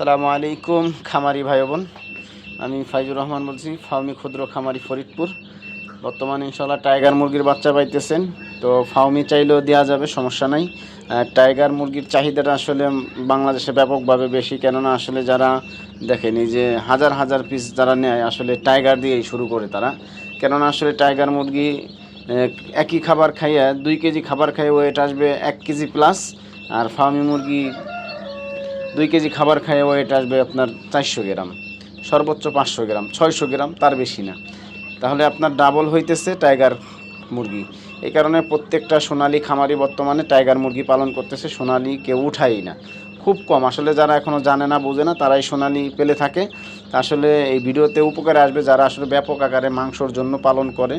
আসসালামু আলাইকুম, খামারি ভাই বোন। আমি ফাইজুর রহমান বলছি, ফাউমি ক্ষুদ্র খামারি ফরিদপুর। বর্তমানে ইনশাল্লাহ টাইগার মুরগির বাচ্চা পাইতেছেন। তো ফাউমি চাইলেও দেওয়া যাবে, সমস্যা নাই। টাইগার মুরগির চাহিদাটা আসলে বাংলাদেশে ব্যাপকভাবে বেশি, কেননা আসলে যারা দেখেনি যে হাজার হাজার পিস যারা নেয়, আসলে টাইগার দিয়েই শুরু করে তারা। কেননা আসলে টাইগার মুরগি একই খাবার খাইয়ে, দুই কেজি খাবার খাইয়ে ওয়েট আসবে এক কেজি প্লাস আর ফার্মি মুরগি দুই কেজি খাবার খাইয়ে ওয়েট আসবে আপনার চারশো গ্রাম, সর্বোচ্চ পাঁচশো গ্রাম, ছয়শো গ্রাম, তার বেশি না। তাহলে আপনার ডাবল হইতেছে টাইগার মুরগি। এই কারণে প্রত্যেকটা সোনালি খামারি বর্তমানে টাইগার মুরগি পালন করতেছে, সোনালি কেউ উঠাই না। খুব কম। আসলে যারা এখনও জানে না, বোঝে না, তারাই সোনালি পেলে থাকে। আসলে এই ভিডিওতে উপকারে আসবে যারা আসলে ব্যাপক আকারে মাংসর জন্য পালন করে।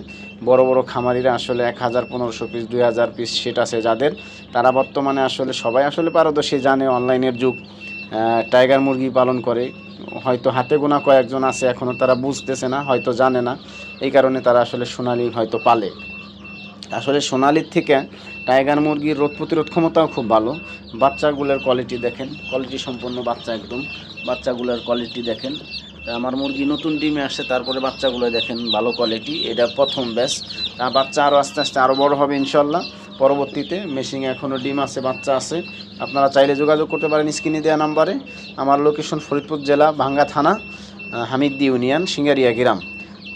বড় বড় খামারিরা আসলে এক হাজার পনেরোশো পিস দুই হাজার পিস সেট আছে যাদের। তারা বর্তমানে আসলে সবাই আসলে পারদর্শী জানে অনলাইনের যুগ। টাইগার মুরগি পালন করে। হয়তো হাতে গোনা কয়েকজন আছে এখনও তারা বুঝতেছে না, হয়তো জানে না। এই কারণে তারা আসলে সোনালি হয়তো পালে। আসলে সোনালির থেকে টাইগার মুরগির রোগ প্রতিরোধ ক্ষমতাও খুব ভালো। বাচ্চাগুলোর কোয়ালিটি দেখেন কোয়ালিটি সম্পন্ন বাচ্চা একদম। বাচ্চাগুলোর কোয়ালিটি দেখেন। আমার মুরগি নতুন ডিমে আসছে, তারপরে বাচ্চাগুলো দেখেন ভালো কোয়ালিটি এটা প্রথম ব্যাস তা বাচ্চা আরও আস্তে আস্তে আরও বড় হবে ইনশাল্লাহ পরবর্তীতে মেশিনে এখনও ডিম আছে, বাচ্চা আছে। আপনারা চাইলে যোগাযোগ করতে পারেন স্ক্রিনে দেওয়া নাম্বারে। আমার লোকেশন ফরিদপুর জেলা, ভাঙ্গা থানা হামিদদি ইউনিয়ন, সিঙ্গারিয়া গ্রাম।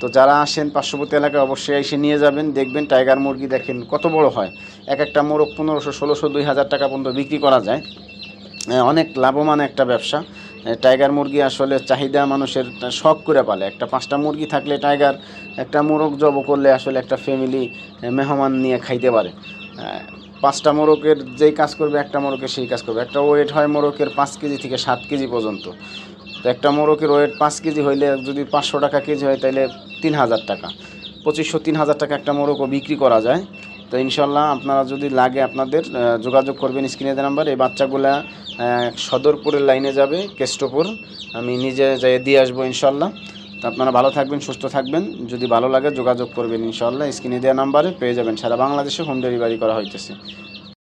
তো যারা আসেন পার্শ্ববর্তী এলাকায় অবশ্যই এসে নিয়ে যাবেন, দেখবেন টাইগার মুরগি দেখেন কত বড় হয়। এক একটা মোরগ পনেরোশো, ষোলোশো, দুই হাজার টাকা পর্যন্ত বিক্রি করা যায়। অনেক লাভবান একটা ব্যবসা। টাইগার মুরগি আসলে চাহিদা মানুষের শখ করে পালে। একটা পাঁচটা মুরগি থাকলে টাইগার, একটা মোরগ জব করলে আসলে একটা ফ্যামিলি মেহমান নিয়ে খাইতে পারে। পাঁচটা মোরগের যেই কাজ করবে, একটা মোরগের সেই কাজ করবে। একটা ওয়েট হয় মোরগের পাঁচ কেজি থেকে সাত কেজি পর্যন্ত। তো একটা মোরগের ওয়েট পাঁচ কেজি হইলে যদি পাঁচশো টাকা কেজি হয় তাহলে তিন হাজার টাকা। পঁচিশশো তিন হাজার টাকা একটা মোরগও বিক্রি করা যায়। তো ইনশাল্লাহ আপনারা যদি লাগে আপনাদের যোগাযোগ করবেন স্ক্রিনে নাম্বার। এই বাচ্চাগুলা সদরপুরের লাইনে যাবে, কেষ্টপুর। আমি নিজে যাই দিয়ে আসব ইনশাল্লাহ। তো আপনারা ভালো থাকবেন, সুস্থ থাকবেন। যদি ভালো লাগে যোগাযোগ করবেন ইনশাল্লাহ। স্ক্রিনে দেওয়া নাম্বারে পেয়ে যাবেন। সারা বাংলাদেশে হোম ডেলিভারি করা হইতেছে।